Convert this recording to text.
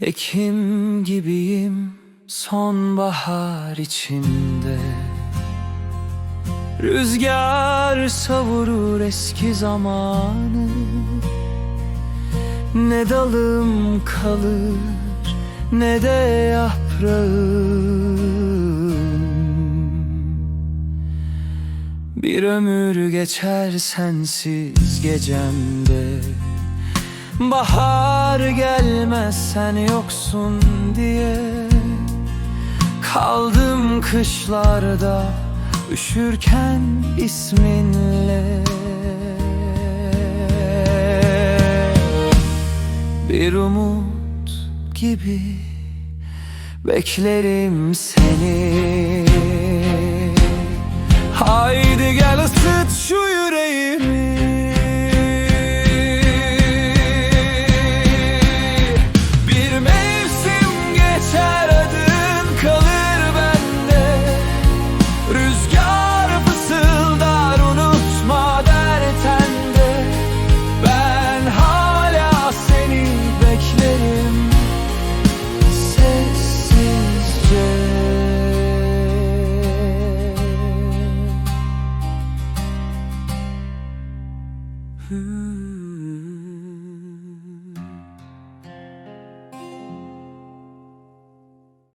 Ekim gibiyim sonbahar içinde. Rüzgar savurur eski zamanı. Ne dalım kalır ne de yaprağım. Bir ömür geçer sensiz gecemde Bahar gelmez sen yoksun diye Kaldım kışlarda üşürken isminle. Bir umut gibi beklerim seni. Haydi gel ısıt şu yüreğimi Hmm.